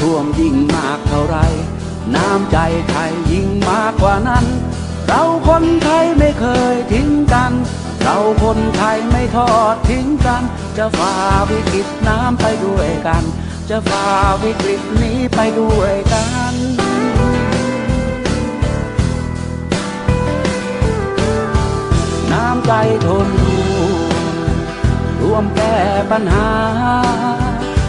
ท่วมยิ่งมากเท่าไร น้ำใจไทยยิ่งมากกว่านั้น เราคนไทยไม่เคยทิ้งกัน เราคนไทยไม่ทอดทิ้งกัน จะฝ่าวิกฤตน้ำไปด้วยกัน จะฝ่าวิกฤตนี้ไปด้วยกันน้ำใจทนร่วมแก้ปัญหา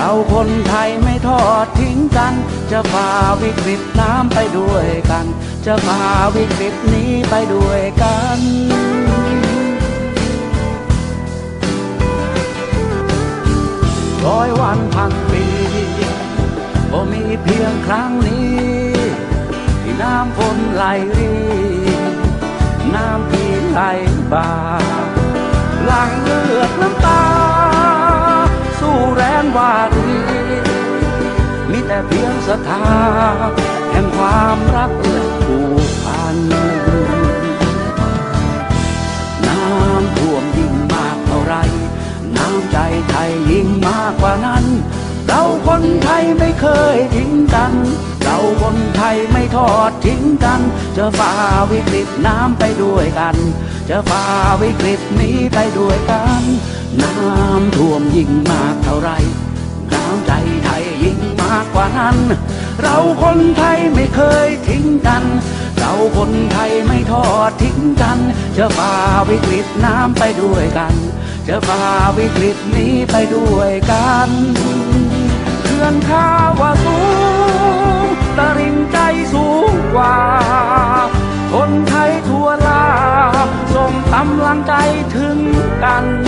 เราคนไทยไม่ทอดทิ้งกัน จะฝ่าวิกฤตน้ำไปด้วยกัน จะฝ่าวิกฤตนี้ไปด้วยกันร้อยวันพันปีก็มีเพียงครั้งนี้ ที่น้ำฝนไหลรีน้ำพี่ไหลบ่าหลังเเพียงศรัทธาแห่งความรักและผูกพัน น้ำท่วมยิ่งมากเท่าไร น้ำใจไทยยิ่งมากกว่านั้น เราคนไทยไม่เคยทิ้งกัน เราคนไทยไม่ทอดทิ้งกัน จะฝ่าวิกฤตน้ำไปด้วยกัน จะฝ่าวิกฤตนี้ไปด้วยกัน น้ำท่วมยิ่ง นั้น เราคนไทยไม่เคยทิ้งกัน เราคนไทยไม่ทอดทิ้งกัน จะฝ่าวิกฤตน้ำไปด้วยกัน จะฝ่าวิกฤตนี้ไปด้วยกันเขื่อนข้าว่าสูงตริ่งใจสูงกว่า คนไทยทั่วลาส่งกำลังใจถึงกัน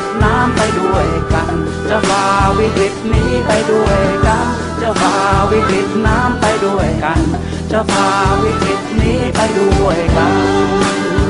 ต ตนี้ไปด้วยกัน จะพาวิกฤตน้ำไปด้วยกัน จะพาวิกฤตนี้ไปด้วยกัน